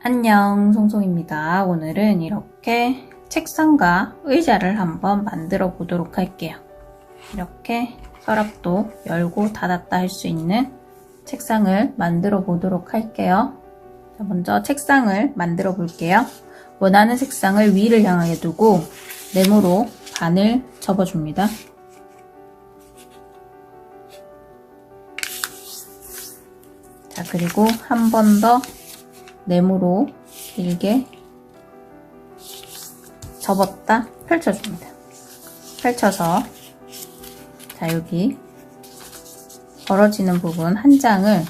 안녕, 송송입니다. 오늘은 이렇게 책상과 의자를 한번 만들어 보도록 할게요. 이렇게 서랍도 열고 닫았다 할 수 있는 책상을 만들어 보도록 할게요. 자, 먼저 책상을 만들어 볼게요. 원하는 색상을 위를 향하게 두고 네모로 반을 접어줍니다. 자, 그리고 한 번더 네모로 길게 접었다 펼쳐줍니다. 펼쳐서 자 여기 벌어지는 부분 한 장을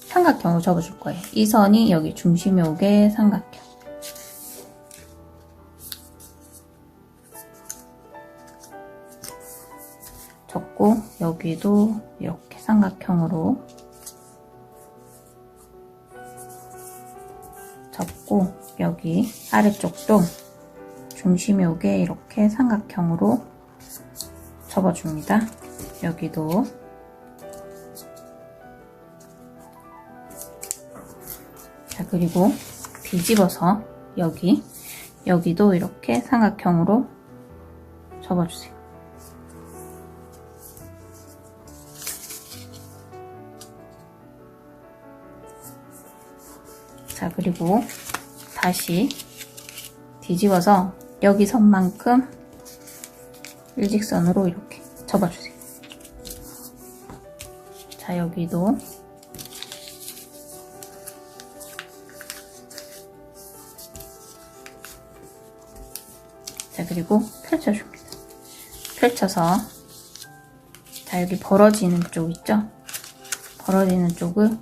삼각형으로 접어줄 거예요. 이 선이 여기 중심에 오게 삼각형. 접고 여기도 이렇게 삼각형으로 접고 여기 아래쪽도 중심이 오게 이렇게 삼각형으로 접어줍니다. 여기도 자 그리고 뒤집어서 여기 여기도 이렇게 삼각형으로 접어주세요. 자 그리고 다시 뒤집어서 여기 선만큼 일직선으로 이렇게 접어주세요. 자 여기도 자 그리고 펼쳐줍니다. 펼쳐서 자 여기 벌어지는 쪽 있죠? 벌어지는 쪽을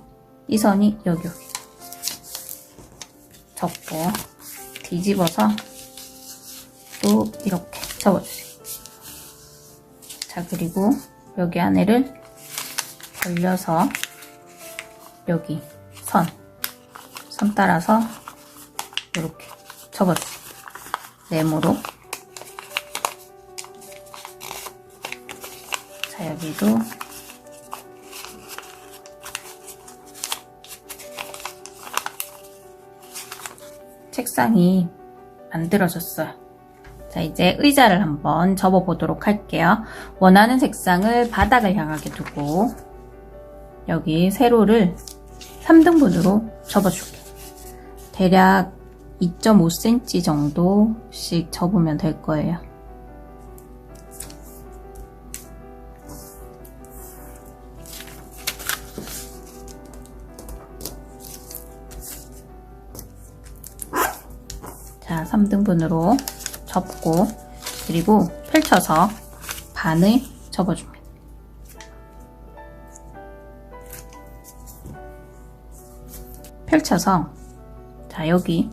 이 선이 여기 여기 접고 뒤집어서 또 이렇게 접어주세요. 자 그리고 여기 안에를 벌려서 여기 선, 선 따라서 이렇게 접어주세요. 네모로 자 여기도 책상이 만들어졌어요. 자, 이제 의자를 한번 접어 보도록 할게요. 원하는 색상을 바닥을 향하게 두고 여기 세로를 3등분으로 접어줄게요. 대략 2.5cm 정도씩 접으면 될 거예요. 자, 3등분으로 접고 그리고 펼쳐서 반을 접어줍니다. 펼쳐서 자 여기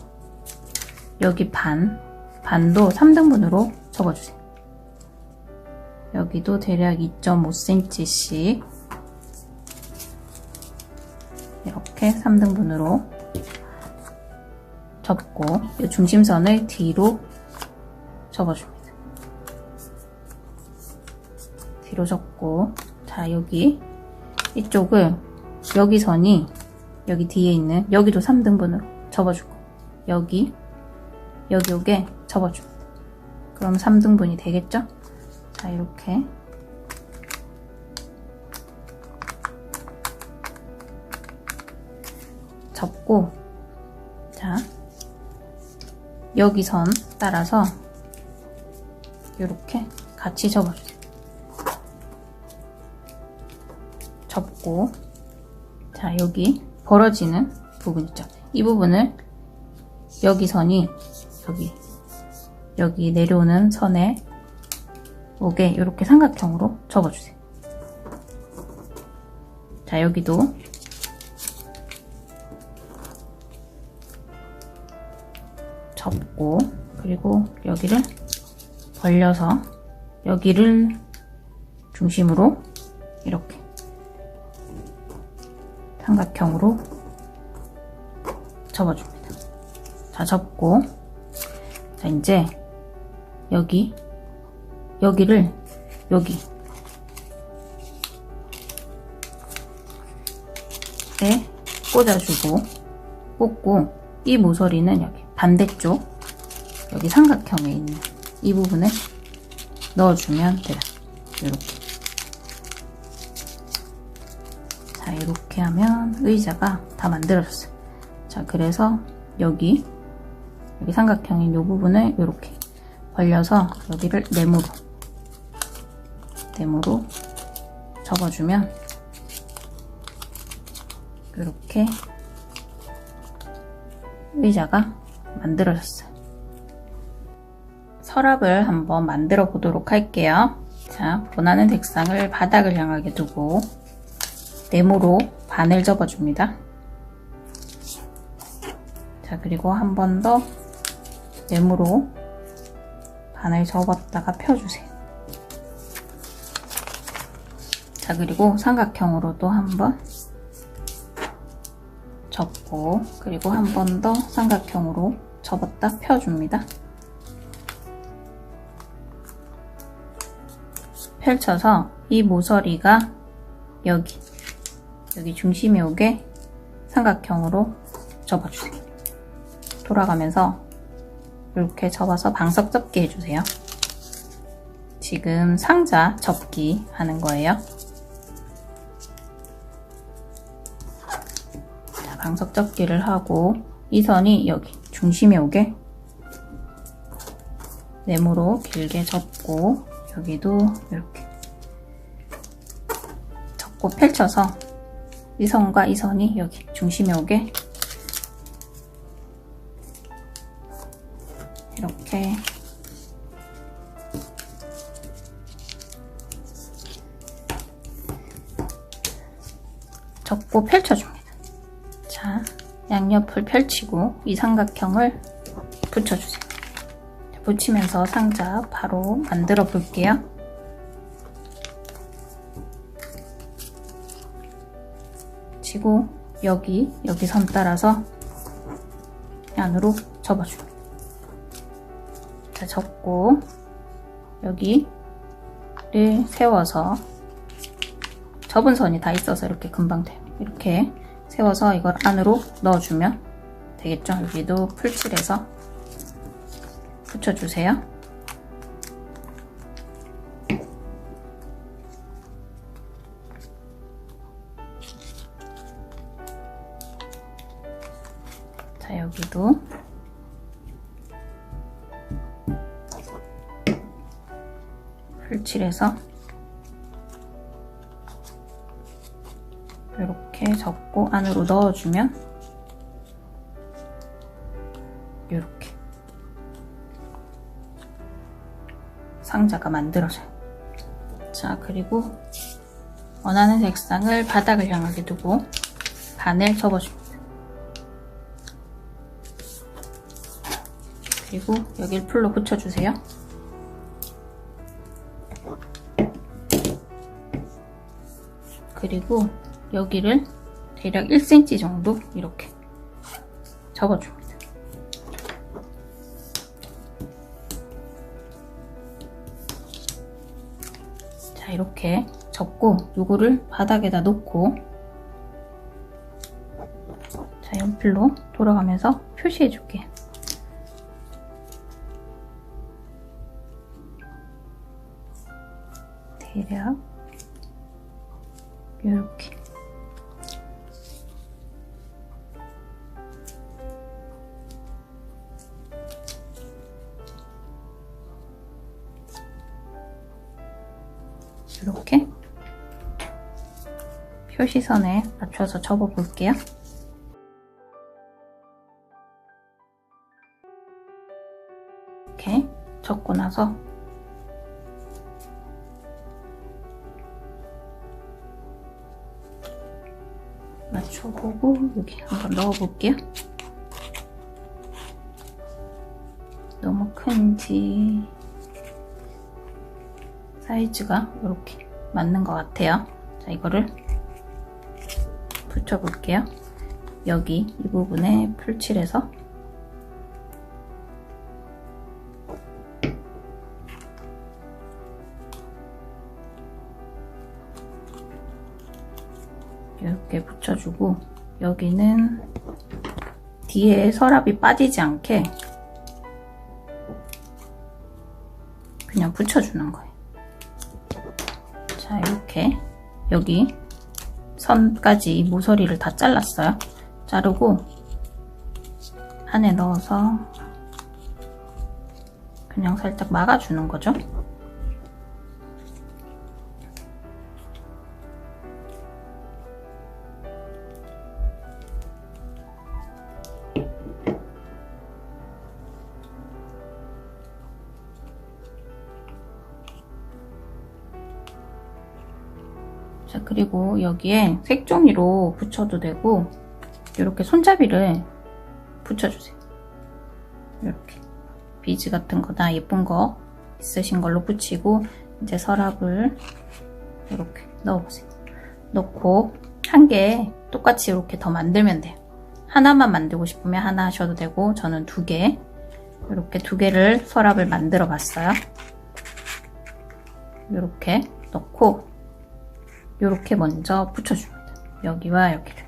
여기 반 반도 3등분으로 접어주세요. 여기도 대략 2.5cm씩 이렇게 3등분으로 접고 이 중심선을 뒤로 접어줍니다. 뒤로 접고 자 여기 이쪽을 여기 선이 여기 뒤에 있는 여기도 3등분으로 접어주고 여기 여기 요게 접어줍니다. 그럼 3등분이 되겠죠? 자 이렇게 접고 자 여기 선 따라서 이렇게 같이 접어주세요. 접고 자 여기 벌어지는 부분 있죠. 이 부분을 여기 선이 여기 여기 내려오는 선에 오게 이렇게 삼각형으로 접어주세요. 자 여기도 접고 그리고 여기를 벌려서 여기를 중심으로 이렇게 삼각형으로 접어줍니다. 자, 접고 자, 이제 여기 여기를 여기 에 꽂아주고 꽂고 이 모서리는 여기 반대쪽 여기 삼각형에 있는 이 부분에 넣어주면 돼요. 이렇게. 자, 이렇게 하면 의자가 다 만들어졌어요. 자, 그래서 여기, 여기 삼각형인 이 부분을 이렇게 벌려서 여기를 네모로, 네모로 접어주면 이렇게 의자가 만들어졌어요. 서랍을 한번 만들어 보도록 할게요. 자, 원하는 색상을 바닥을 향하게 두고 네모로 반을 접어줍니다. 자, 그리고 한 번 더 네모로 반을 접었다가 펴주세요. 자, 그리고 삼각형으로 또 한 번 접고 그리고 한 번 더 삼각형으로 접었다 펴줍니다. 펼쳐서 이 모서리가 여기 여기 중심이 오게 삼각형으로 접어주세요. 돌아가면서 이렇게 접어서 방석 접기 해주세요. 지금 상자 접기 하는 거예요. 자, 방석 접기를 하고 이 선이 여기 중심에 오게 네모로 길게 접고 여기도 이렇게 접고 펼쳐서 이 선과 이 선이 여기 중심에 오게 이렇게 접고 펼쳐줍니다. 자, 양옆을 펼치고 이 삼각형을 붙여주세요. 붙이면서 상자 바로 만들어 볼게요. 치고 여기 여기 선 따라서 안으로 접어줍니다. 자, 접고 여기를 세워서 접은 선이 다 있어서 이렇게 금방 돼요. 이렇게 세워서 이걸 안으로 넣어주면 되겠죠? 여기도 풀칠해서 붙여주세요. 자, 여기도 풀칠해서 이렇게 접고 안으로 넣어주면 상자가 만들어져요. 자, 그리고 원하는 색상을 바닥을 향하게 두고 반을 접어줍니다. 그리고 여기를 풀로 붙여주세요. 그리고 여기를 대략 1cm 정도 이렇게 접어줍 자 이렇게 접고 요거를 바닥에다 놓고 자 연필로 돌아가면서 표시해 줄게요. 대략 이렇게 표시선에 맞춰서 접어 볼게요. 이렇게 접고 나서 맞춰보고 여기 한번 넣어볼게요. 너무 큰지 사이즈가 이렇게 맞는 것 같아요. 자, 이거를 붙여볼게요. 여기 이 부분에 풀칠해서 이렇게 붙여주고 여기는 뒤에 서랍이 빠지지 않게 그냥 붙여주는 거예요. 자, 이렇게 여기 선까지 모서리를 다 잘랐어요. 자르고 안에 넣어서 그냥 살짝 막아주는 거죠. 그리고 여기에 색종이로 붙여도 되고, 이렇게 손잡이를 붙여주세요. 이렇게. 비즈 같은 거나 예쁜 거 있으신 걸로 붙이고, 이제 서랍을 이렇게 넣어보세요. 넣고, 한 개 똑같이 이렇게 더 만들면 돼요. 하나만 만들고 싶으면 하나 하셔도 되고, 저는 두 개, 이렇게 두 개를 서랍을 만들어 봤어요. 이렇게 넣고, 이렇게 먼저 붙여줍니다. 여기와 여기를.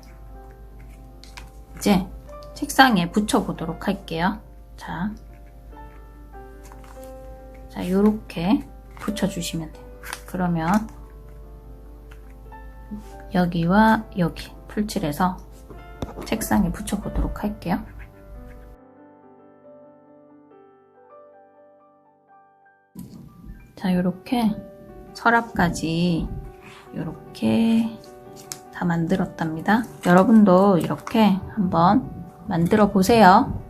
이제 책상에 붙여보도록 할게요. 자, 자, 이렇게 붙여주시면 돼요. 그러면 여기와 여기 풀칠해서 책상에 붙여보도록 할게요. 자, 이렇게 서랍까지 이렇게 다 만들었답니다. 여러분도 이렇게 한번 만들어 보세요.